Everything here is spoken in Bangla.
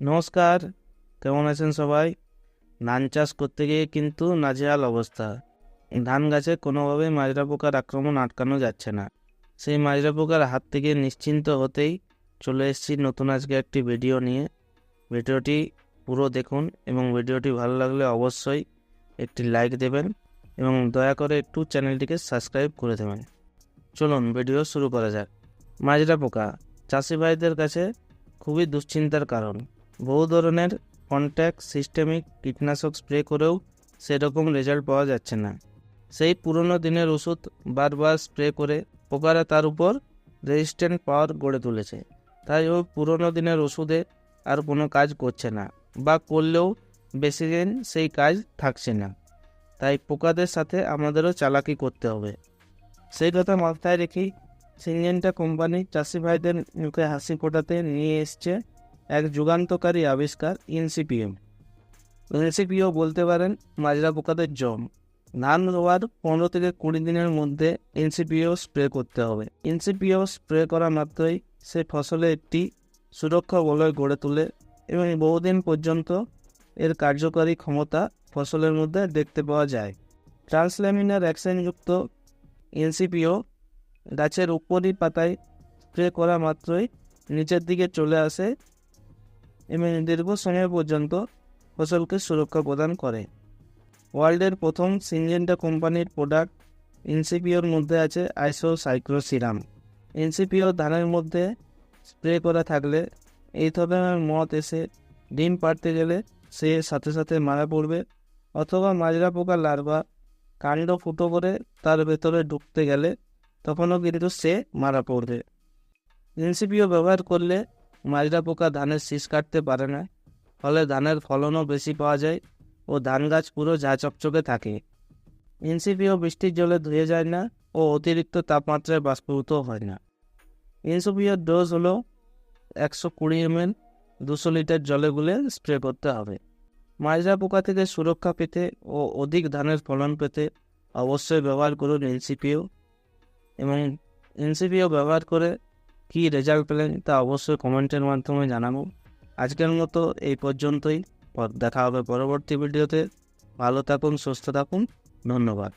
নমস্কার, কেমন আছেন সবাই? ধান চাষ করতে গিয়ে কিন্তু নাজেহাল অবস্থা। ধান গাছে কোনোভাবেই মাজরা পোকার আক্রমণ আটকানো যাচ্ছে না। সেই মাজরা পোকার হাত থেকে নিশ্চিন্ত হতেই চলে এসেছি নতুন আজকে একটি ভিডিও নিয়ে। ভিডিওটি পুরো দেখুন এবং ভিডিওটি ভালো লাগলে অবশ্যই একটি লাইক দেবেন এবং দয়া করে একটু চ্যানেলটিকে সাবস্ক্রাইব করে দেবেন। চলুন ভিডিও শুরু করা যাক। মাজরা পোকা চাষি ভাইদের কাছে খুবই দুশ্চিন্তার কারণ। বহু ধরনের কন্ট্যাক্ট সিস্টেমিক কীটনাশক স্প্রে করেও সেরকম রেজাল্ট পাওয়া যাচ্ছে না। সেই পুরনো দিনের ওষুধ বারবার স্প্রে করে পোকারা তার উপর রেজিস্ট্যান্ট পাওয়ার গড়ে তুলেছে। তাই ওই পুরনো দিনের ওষুধে আর কোনো কাজ করছে না বা করলেও বেশি দিন সেই কাজ থাকছে না। তাই পোকাদের সাথে আমাদেরও চালাকি করতে হবে। সেই কথা মাথায় রেখেই সিনজেন্টা কোম্পানি চাষি ভাইদের মুখে হাসি ফোটাতে নিয়ে এসছে এক যুগান্তকারী আবিষ্কার ইনসিপিএম ইনসিপিও বলতে পারেন মাজরা পোকাদের জম। ধান রোয়ার পনেরো থেকে কুড়ি দিনের মধ্যে ইনসিপিও স্প্রে করতে হবে। ইনসিপিও স্প্রে করা মাত্রই সে ফসলে একটি সুরক্ষা বলয় গড়ে তোলে এবং বহুদিন পর্যন্ত এর কার্যকারী ক্ষমতা ফসলের মধ্যে দেখতে পাওয়া যায়। ট্রান্সল্যামিনার অ্যাকশনযুক্ত এনসিপিও গাছের উপরই পাতায় স্প্রে করা মাত্রই নিচের দিকে চলে আসে এবং দীর্ঘ সময় পর্যন্ত ফসলকে সুরক্ষা প্রদান করে। ওয়ার্ল্ডের প্রথম সিনজেন্টা কোম্পানির প্রোডাক্ট ইনসিপিওর মধ্যে আছে আইসো সাইক্লোসিরাম ইনসিপিও ধানের মধ্যে স্প্রে করা থাকলে এই ধরনের মত এসে ডিম পাড়তে গেলে সে সাথে সাথে মারা পড়বে অথবা মাজরা পোকা লার্ভা কাণ্ড ফুটো করে তার ভেতরে ঢুকতে গেলে তখনও কিন্তু সে মারা পড়বে। এনসিপিও ব্যবহার করলে মাজরা পোকা ধানের শীষ কাটতে পারে না, ফলে ধানের ফলনও বেশি পাওয়া যায় ও ধান গাছ পুরো ঝা চকচকে থাকে। এনসিপিও বৃষ্টির জলে ধুয়ে যায় না ও অতিরিক্ত তাপমাত্রায় বাষ্পীভূত হয় না। এনসিপিওর ডোজ হলো একশো কুড়ি এমএল, দুশো লিটার জলে গুলে স্প্রে করতে হবে। মাজরা পোকা থেকে সুরক্ষা পেতে ও অধিক ধানের ফলন পেতে অবশ্যই ব্যবহার করুন এনসিপিও। এবং এনসিপিও ব্যবহার করে কী রেজাল্ট পেলেন তা অবশ্যই কমেন্টের মাধ্যমে জানাব। আজকের মতো এই পর্যন্তই। দেখা হবে পরবর্তী ভিডিওতে। ভালো থাকুন, সুস্থ থাকুন। ধন্যবাদ।